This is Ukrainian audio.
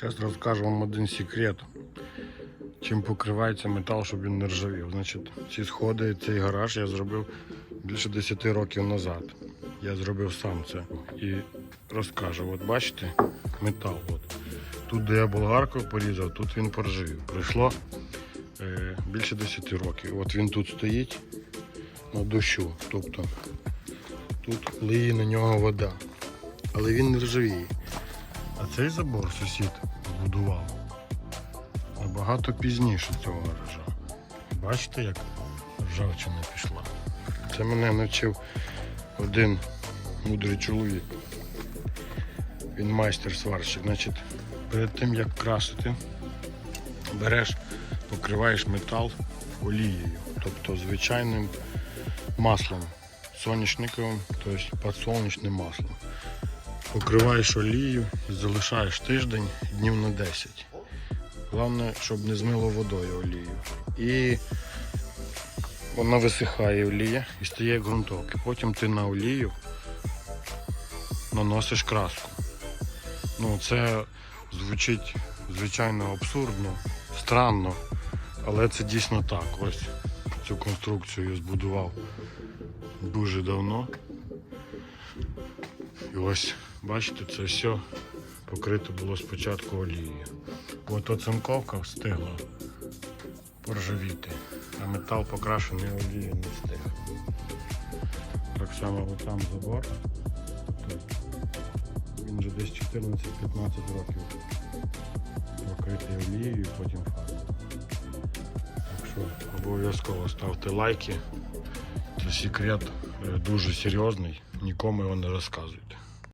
Зараз розкажу вам один секрет. Чим покривається метал, щоб він не ржавів. Значить, ці сходи, цей гараж я зробив більше 10 років назад. Я зробив сам це. І розкажу. От бачите, метал. От. Тут, де я болгаркою порізав, тут він поржавів. Пройшло е, більше 10 років. От він тут стоїть на дощу. Тобто тут лиє на нього вода. Але він не ржавіє. А цей забор сусід збудував набагато пізніше цього гаража. Бачите, як ржавчина пішла. Це мене навчив один мудрий чоловік. Він майстер сварщик. Значить, перед тим як красити, береш, покриваєш метал олією, тобто звичайним маслом соняшниковим, тобто підсолнечним маслом. Покриваєш олією і залишаєш тиждень днів на 10. Головне, щоб не змило водою олію. І вона висихає олія і стає ґрунтовки. Потім ти на олію наносиш краску. Ну, це звучить звичайно абсурдно, странно, але це дійсно так. Ось цю конструкцію я збудував дуже давно. І ось, бачите, це все покрито було спочатку олією. От оцинковка встигла поржавіти, а метал покрашений олією не встиг. Так само там забор. Він вже десь 14-15 років покритий олією, потім фарбою. Так що обов'язково ставте лайки. Це секрет е, дуже серйозний, нікому його не розказуйте.